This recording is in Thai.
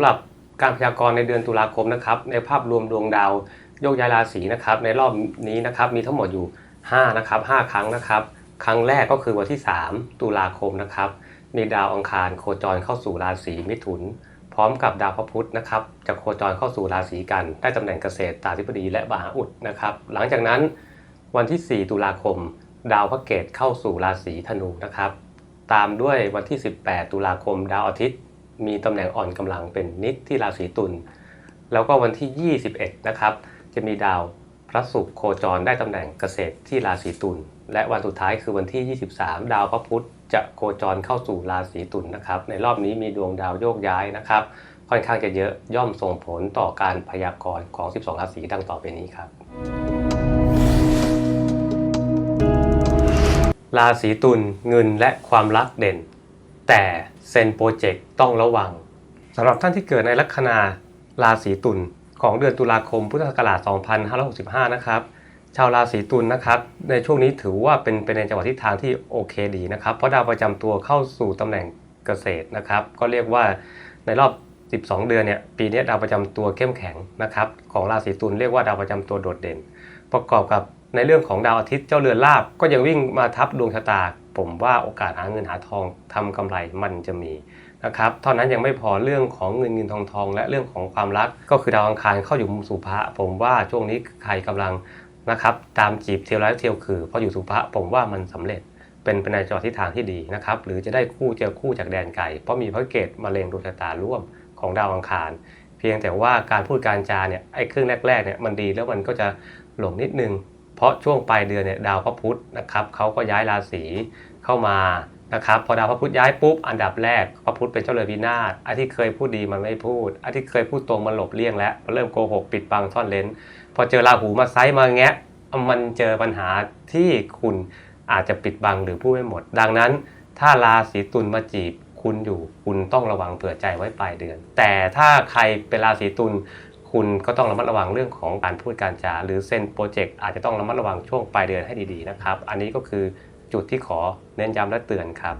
ำหรับการพยากรณ์ในเดือนตุลาคมนะครับ ในภาพรวมดวงดาวโยกย้ายราศีนะครับ ในรอบนี้นะครับมีทั้งหมดอยู่5นะครับ5ครั้งนะครับ ครั้งแรกก็คือวันที่ 3 ตุลาคมนะครับ มีดาวอังคารโคจรเข้าสู่ราศีมิถุน พร้อมกับดาวพระพุธนะครับจะโคจรเข้าสู่ราศีกันได้ตำแหน่งเกษตรตาธิบดีและมหาอุดนะครับ หลังจากนั้นวันที่ 4 ตุลาคม ดาวพระเกตเข้าสู่ราศีธนูนะครับ ตามด้วยวันที่ 18 ตุลาคม ดาวอาทิตย์ มีตำแหน่งอ่อนกำลังเป็นนิดที่ราศีตุลแล้วก็วันที่ 21 นะครับ จะมีดาวพระศุกร์โคจรได้ตำแหน่งเกษตรที่ราศีตุลและวันสุดท้ายคือวันที่ 23 ดาวพระพุธจะโคจรเข้าสู่ราศีตุลนะครับ ในรอบนี้มีดวงดาวโยกย้ายนะครับ ค่อนข้างจะเยอะย่อมส่งผลต่อการพยากรณ์ของ 12 ราศีดังต่อไปนี้ครับ ราศีตุลเงินและความรักเด่น แต่เซนโปรเจกต์ต้องระวังสำหรับท่านที่เกิดในลัคนาราศีตุลของเดือนตุลาคมพุทธศักราช 2565 นะครับชาวราศีตุลนะครับในช่วงนี้ถือว่าเป็นเป็นในจังหวะทิศทางที่โอเคดีนะครับ เพราะดาวประจำตัวเข้าสู่ตำแหน่งเกษตรนะครับ ก็เรียกว่าในรอบ 12 เดือนเนี่ยปีนี้ดาวประจำตัวเข้มแข็งนะครับของราศีตุลเรียกว่าดาวประจำตัวโดดเด่น ประกอบกับในเรื่องของดาวอาทิตย์เจ้าเรือนลาบก็ยังวิ่งมาทับดวงชะตา ผมว่าโอกาสหาเงินหาทองทำกำไรมันจะมีนะครับเท่านั้นยังไม่พอเรื่องของเงินเงินทองทอง และเรื่องของความรักก็คือดาวอังคารเข้าอยู่มุมสุภะผมว่าช่วงนี้ใครกำลังนะครับตามจีบเที่ยวไร้เที่ยวคือพราะอยู่สุภะผมว่ามันสำเร็จเป็นเป็นในจังหวะทิศทางที่ดีนะครับหรือจะได้คู่เจอคู่จากแดนไกลเพราะมีพระเกตมาเลงดวงชะตาร่วมของดาวอังคาร เพียงแต่ว่าการพูดการจาเนี่ยไอ้ครึ่งแรกๆเนี่ยมันดีแล้วมันก็จะหลงนิดนึง เพราะช่วงปลายเดือนเนี่ยดาวพระพุธนะครับเขาก็ย้ายราศีเข้ามานะครับพอดาวพระพุธย้ายปุ๊บอันดับแรกพระพุธเป็นเจ้าเรือนพินาศไอ้ที่เคยพูดดีมันไม่พูดไอ้ที่เคยพูดตรงมันหลบเลี่ยงแล้วมันเริ่มโกหกปิดบังซ่อนเลนพอเจอราหูมาไซมาแงะมันเจอปัญหาที่คุณอาจจะปิดบังหรือพูดไม่หมด ดังนั้น ถ้าราศีตุลมาจีบคุณอยู่คุณต้องระวังเผื่อใจไว้ปลายเดือน แต่ถ้าใครเป็นราศีตุล คุณก็ต้องระมัดระวังเรื่องของการพูดการจา หรือเซ็นโปรเจกต์อาจจะต้องระมัดระวังช่วงปลายเดือนให้ดีๆนะครับ อันนี้ก็คือจุดที่ขอเน้นย้ำและเตือนครับ